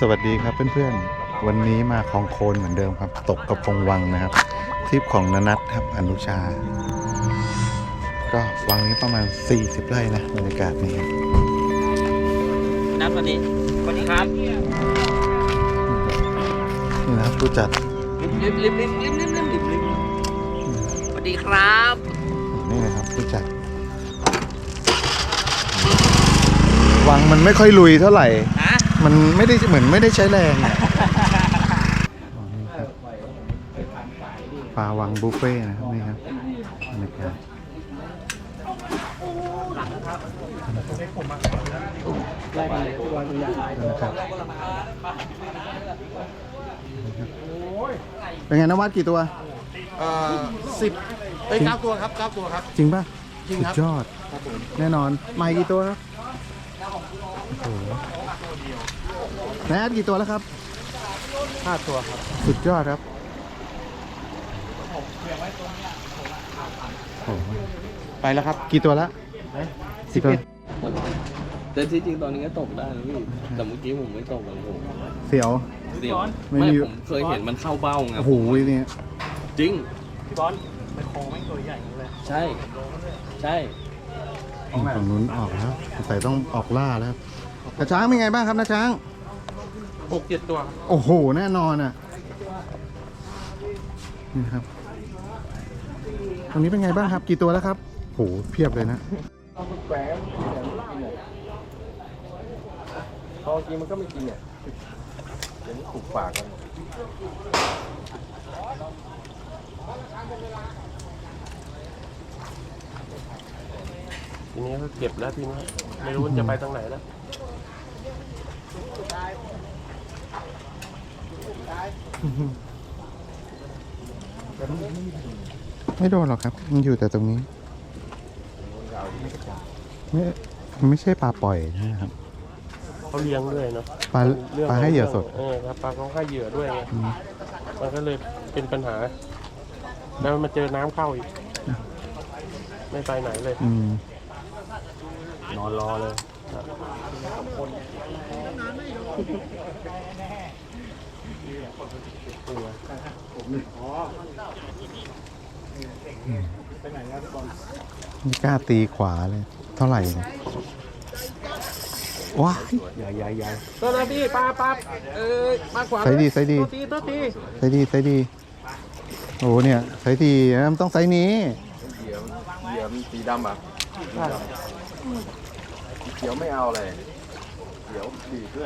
สวัสดีครับเพื่อนๆ วันนี้มาคลองโคนเหมือนเดิมครับ ตกกระพงวังนะครับทริปของนนัทครับอนุชา ก็วังนี้ประมาณ 40 ไร่นะบรรยากาศนี้ครับนัดวันนี้สวัสดีครับนี่นะครับผู้จัดลิบลิบลิบลิบลิบลิบลิบลิบสวัสดีครับ นี่นะครับผู้จัด วังมันไม่ค่อยลุยเท่าไหร่ฮะ มันไม่ได้เหมือนไม่ได้ใช้แรงอะปลาวังบุฟเฟ่ต์นะครับนี่ครับบรรยากาศนะครับเป็นไงนวัดกี่ตัว เอ่อสิบเอ้ยเก้าตัวครับเก้าตัวครับ จริงป่ะจริงสุครับ ดยอดแน่นอนใหม่กี่ตัวครับโอ้โห แนทกี่ตัวแล้วครับ ห้าตัวครับ สุดยอดครับโอ้โหไปแล้วครับ กี่ตัวแล้วสิบตัวแต่ที่จริงตอนนี้ก็ตกได้นะพี่ แต่เมื่อกี้ผมไม่ตกเลยผมเสียว เดี๋ยวไม่ไม่มีผมเคยเห็นมันเข้าเบ้าไงโอ้โหเนี่ยจริง พี่บอลไปโคงไม่ตัวใหญ่เลย ใช่ ใช่ฝั่งนู้นออกแล้วสงสัยต้องออกล่าแล้วครับกระช้างเป็นไงบ้างครับนะช้าง หกเจ็ดตัวโอ้โห แน่นอนอะ นี่ครับ ตรงนี้เป็นไงบ้างครับ กี่ตัวแล้วครับโหเพียบเลยนะแหวนพอกินมันก็ไม่กินเนี่ยเดี๋ยวนี้ถูกปากกันทีนี้ก็เก็บแล้วทีนี้ไม่รู้มันจะไปทางไหนแล้ว ไม่โดนหรอกครับ มันอยู่แต่ตรงนี้ ไม่มันไม่ใช่ปลาปล่อยนะครับ เขาเลี้ยงด้วยเนาะปลาเรื่องปลาให้เหยื่อสด เออครับปลาเขาให้เหยื่อด้วยไงมันก็เลยเป็นปัญหา แล้วมาเจอน้ำเข้าอีก ไม่ไปไหนเลย อืม นอนรอเลย ไม่กล้าตีขวาเลย เท่าไหร่เนี่ยว้ายใหญ่ใหญ่ใหญ่ตัวนาพี่ปลาปลาเออมาขวาไซส์ดีไซส์ดีตัวตีตัวตีไซส์ดีไซส์ดีโอ้เนี่ยไซส์ดีนะมันต้องไซส์นี้เหยื่อเหยื่อมันสีดำอะเขียวไม่เอาเลยเขียวดีด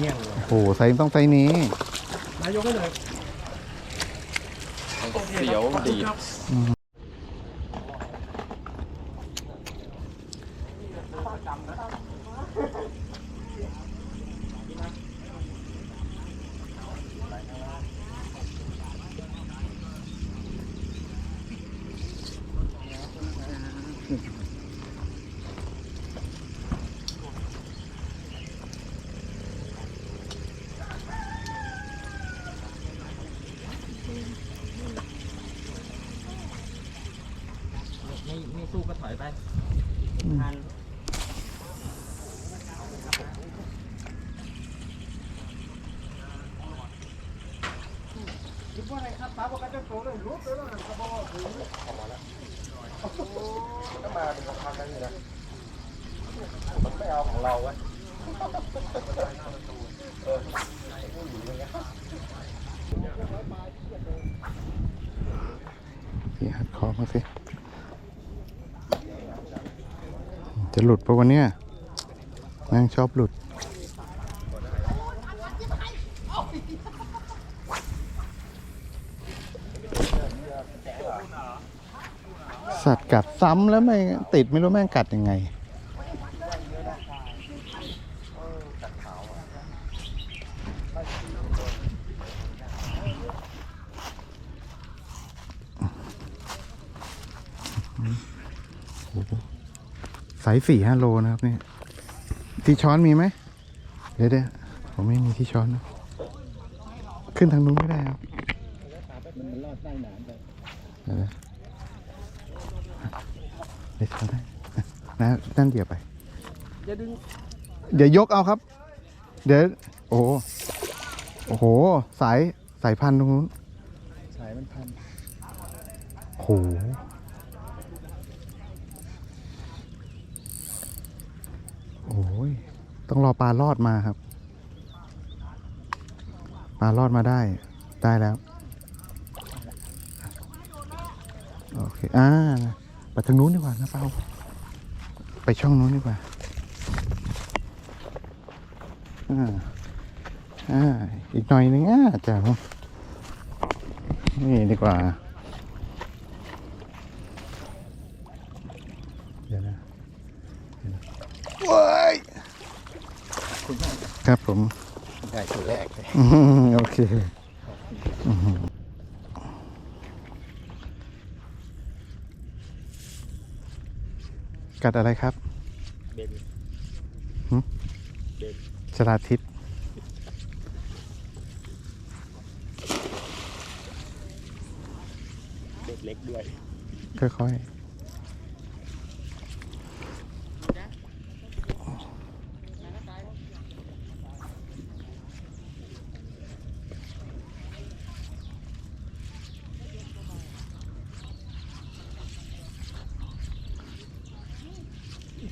เงี้ยโอ้โหไส่ต้องใส่นี้ นายกก็เลย เสียวดีด ก็มาเป็นสะพานนั่นนี่มันไม่เอาของเราเว้ยสี่หัดคอมาสิ จะหลุดปะวันเนี้ยแม่งชอบหลุด สัตว์กัดซ้ำแล้วไม่ติดไม่รู้แม่งกัดยังไงไซส์สี่ห้าโลนะครับเนี่ยที่ช้อนมีไหมเดี๋ยวเดี๋ยวผมไม่มีที่ช้อนนะขึ้นทางนู้นไม่ได้ครับมันรอดใต้น้ำไป เดี๋ยวเดี๋ยวช้อนได้นะนั่นเดียวไป อย่าดึงเดี๋ยวยกเอาครับ เดี๋ยว โอ้โหโอ้โห สาย สายพันธุ์ตรงนู้น สายมันพันโอ้โห โอ้ย ต้องรอปลารอดมาครับ ปลารอดมาได้ ได้แล้ว โอเค อ่าไป ทางนู้นดีกว่านะเปาไปช่องนู้นดีกว่าอ่าอ่าอีกหน่อยนึงอ่าจ้ะนี่ดีกว่าเดี๋ยวนะเดี๋ยวนะว้ายครับผม ได้ตัวแรกเลยอืมโอเคอื้อหือ กัดอะไรครับ เบนหึ เบนชลาทิศเด็กเล็กด้วยค่อยๆ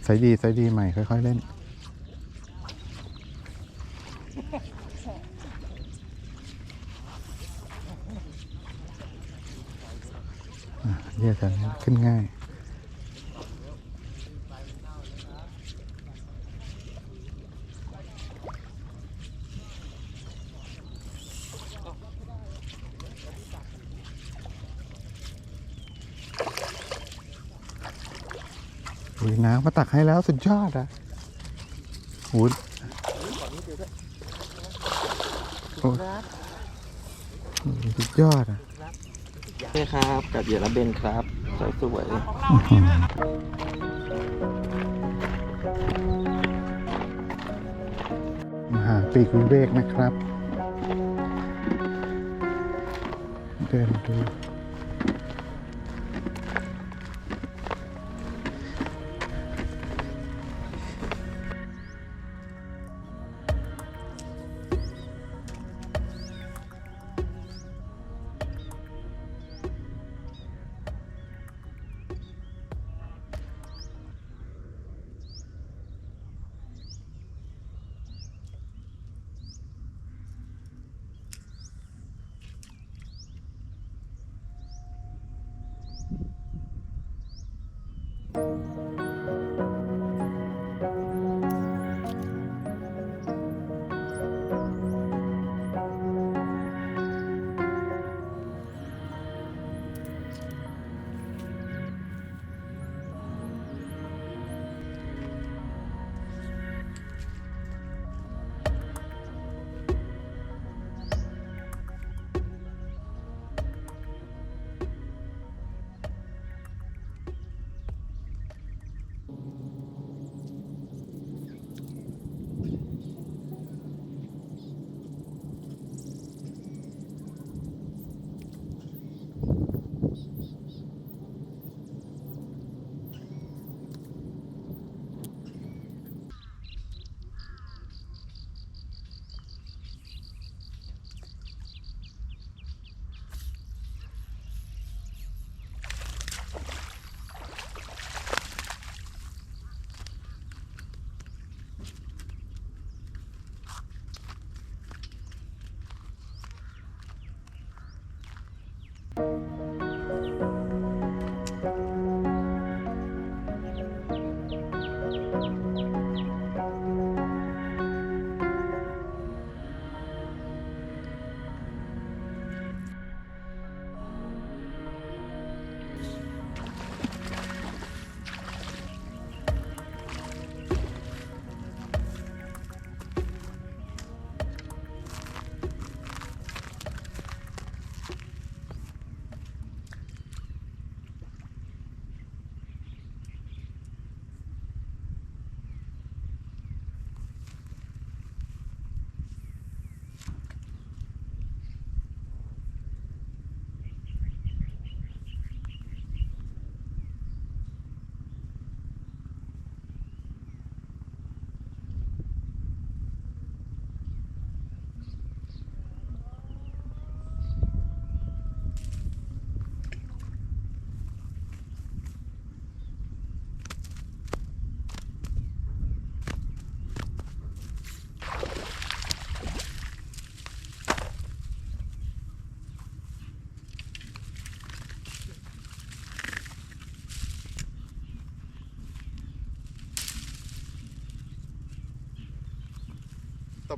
ใส่ดีใส่ดีใหม่ค่อย ๆ เล่นอะเรียกกันขึ้นง่าย อุ้ยน้ำ มาตักให้แล้วสุดยอดอะโอ้ยโอ้ยสุดยอดอะใช่ครับกับเหยื่อละเบนครับสวยสวยมหาปีกวิเวกนะครับ เดินดู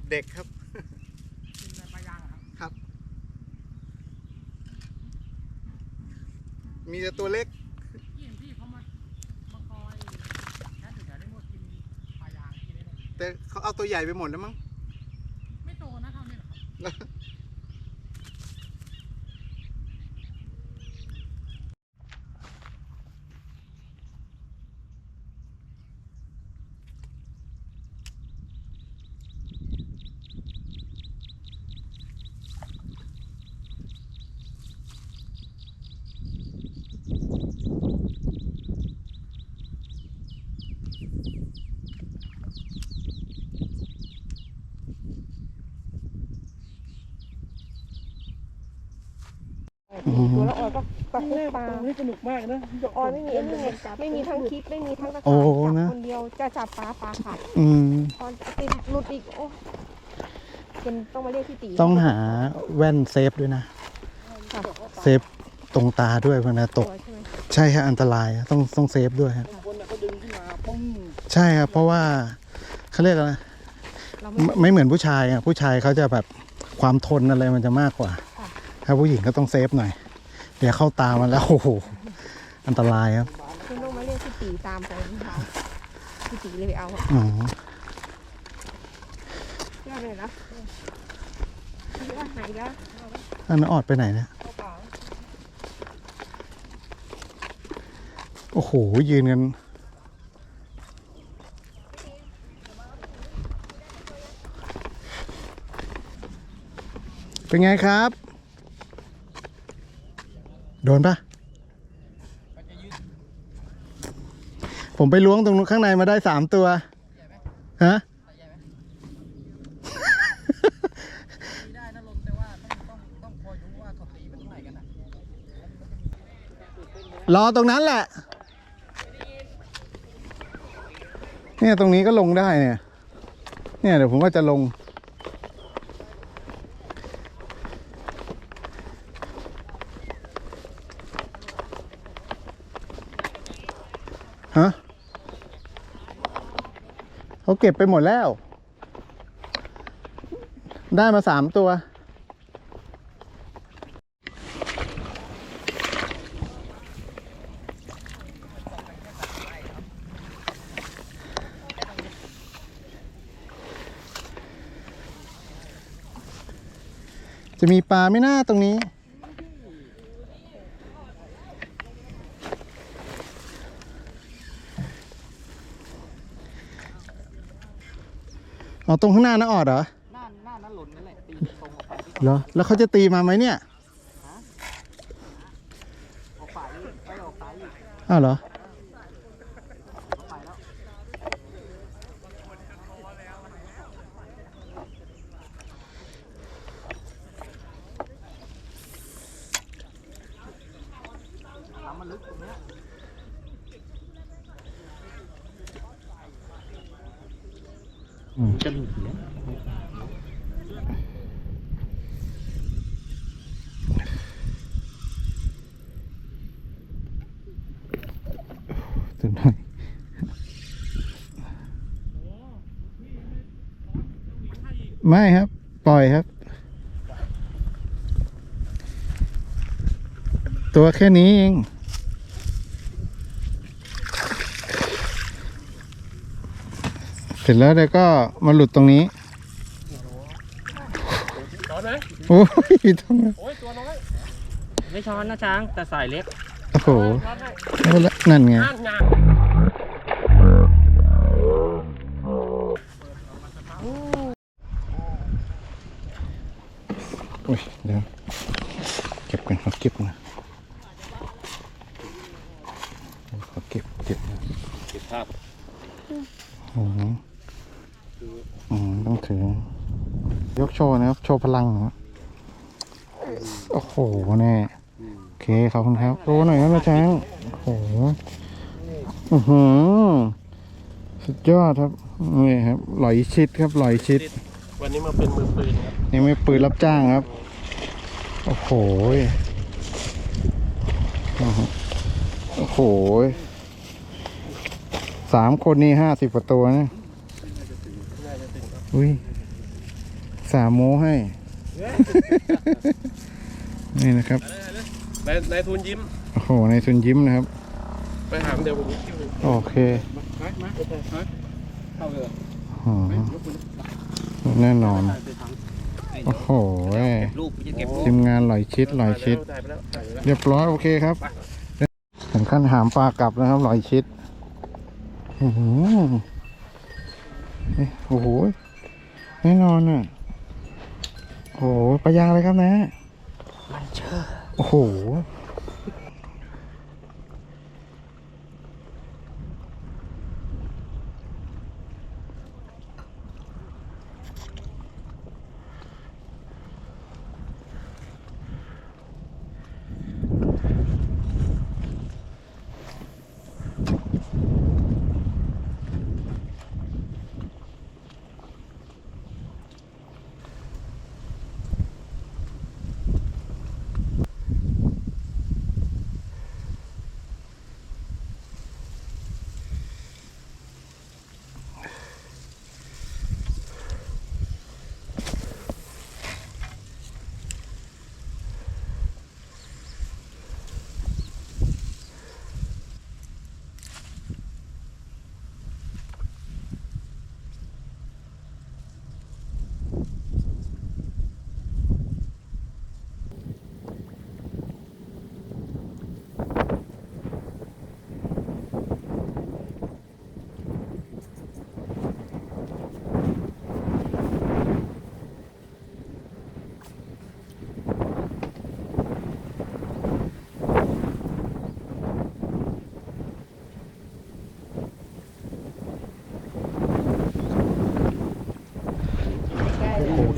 บเด็กครับครับ มีแต่ตัวเล็กแต่เขาเอาตัวใหญ่ไปหมดแล้วมั้งไม่โตนะเท่านี้หรอครับ ตัวละออยก็ปลาปลานี่สนุกมากนะออยไม่มีไอ้นี่ไงไม่มีทั้งคลิปไม่มีทั้งตะโอ้ข่ายจับนะคนเดียวจะจับปลาปลาขาดอืมพอติดหลุดอีกโอ้เป็นต้องมาเรียกพี่ตีต้องหาแว่นเซฟด้วยนะค่ะเซฟตรงตาด้วยเวลาตกตัวใช่ไหมใช่ฮะอันตรายอะต้องต้องเซฟด้วยฮะใช่ครับเพราะว่าเขาเรียกอะไรเราไม่ไม่ไม่เหมือนผู้ชายอะผู้ชายเขาจะแบบความทนอะไรมันจะมากกว่าค่ะ ถ้าผู้หญิงก็ต้องเซฟหน่อย เดี๋ยวเข้าตามาแล้วโอ้โหอันตรายครับคุณต้องมาเรียกพี่ตีตามไปนะคะพี่ตีเลยไปเอาอะอ๋อเรียกเลยนะเรียกหายแล้วอันนั้นออดไปไหนเนี่ยโอ้โห ยืนกันเป็นไงครับ โดนปะผมไปล้วงตรงนู้นข้างในมาได้สามตัว ฮะรอตรงนั้นแหละ เนี่ยตรงนี้ก็ลงได้เนี่ย เนี่ยเดี๋ยวผมก็จะลง ฮะ เก็บไปหมดแล้ว ได้มาสามตัว จะมีปลาไม่น่าตรงนี้ ตรงข้างหน้านะออดเหรอหน้าหน้านั้นหล่นนั่นแหละตีตรงออกไปที่เหรอแล้วเขาจะตีมาไหมเนี่ยออกไปไปออกไปอีกอ้าวเหรอ ไปแล้ว น้ำมันลึกตรงเนี้ย จะหลุดแล้วตัวน้อยไม่ครับ ปล่อยครับ ตัวแค่นี้เอง เส ร็จแล้วเดี๋ยวก็มาหลุดตรงนี้ตอนไหนโอ้ยตรงนั้นโอ้ยตัวน้อยไม่ช้อนนะช้างแต่สายเล็กโอ้โหตอนไหนแล้วนั่นไงอ่านงานอุ้ยเดี๋ยวเก็บกันขอเก็บนะขอเก็บเก็บนะ เก็บภาพ โอ้โห อืมต้องถือ ยกโชว์นะครับ โชว์พลังนะครับโอ้โหแน่โอเคขอบคุณครับโชว์หน่อยนะนะช้างโอ้โหอือหือสุดยอดครับนี่ครับหลอยชิดครับหลอยชิด วันนี้มาเป็นมือปืนครับนี่ไม่ปืนรับจ้างครับ โอ้โหยโอ้โหยสามคนนี่ห้าสิบกว่าตัวนะ น่าจะถึงครับ อุ้ยสามโมให้ นี่นะครับ นายนายทุนยิ้ม โอ้โหในทุนยิ้มนะครับ ไปหามเดี๋ยวผมคิวโอเคเข้าเลยอ๋อแน่นอน โอ้โหเว้ยรูปจะเก็บทีมงานหลอยชิดหลอยชิด ถ่ายไปแล้วถ่ายไปแล้วเรียบร้อยโอเคครับถึงขั้นหามปลากลับนะครับหลอยชิดโอ้โหเอ๊ะโอ้โห แน่นอนอะโอ้โหปลายางเลยครับนะมันเชื่อโอ้โห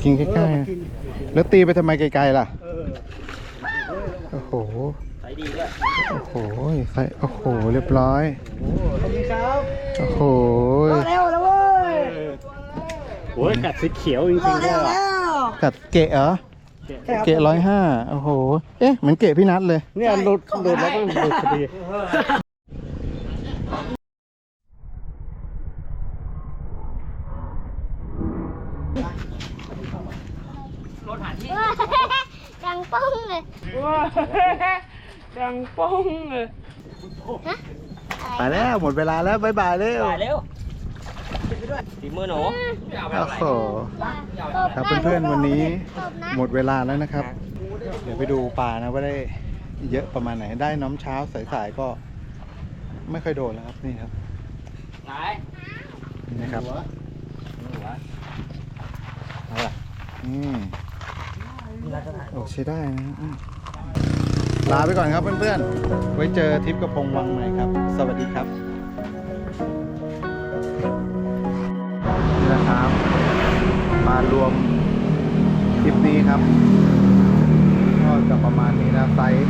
กินใกล้ๆอะแล้วตีไปทำไมไกลๆล่ะ โอ้โห ใส่ดีด้วยโอ้โห ใส่ โอ้โห เรียบร้อยโอ้โหโอ้ยกัดสีเขียวจริงๆเลยอะกัดเกะเหรอ เกะร้อยห้า โอ้โห เอ๊ะ เหมือนเกะพี่นัทเลย เนี่ยหลุดหลุดแล้วก็หลุดพอดี ดังป้อง เลยดังป้องเลยไปแล้วหมดเวลาแล้วบายบายเร็วไปเร็วฝีมือหนูโอ้โหครับเพื่อนๆวันนี้หมดเวลาแล้วนะครับ เดี๋ยวไปดูปลานะว่าได้เยอะประมาณไหนได้น้ำเช้าสายๆก็ไม่ค่อยโดนแล้วครับนี่ครับไหนนี่นะครับเอาล่ะอืม โอ้ใช้ได้นะอืมลาไปก่อนครับเพื่อนๆ ไว้เจอทริปกระพงวังใหม่ครับ สวัสดีครับ นี่นะครับ มารวมทริปนี้ครับ ก็จะประมาณนี้นะไซส์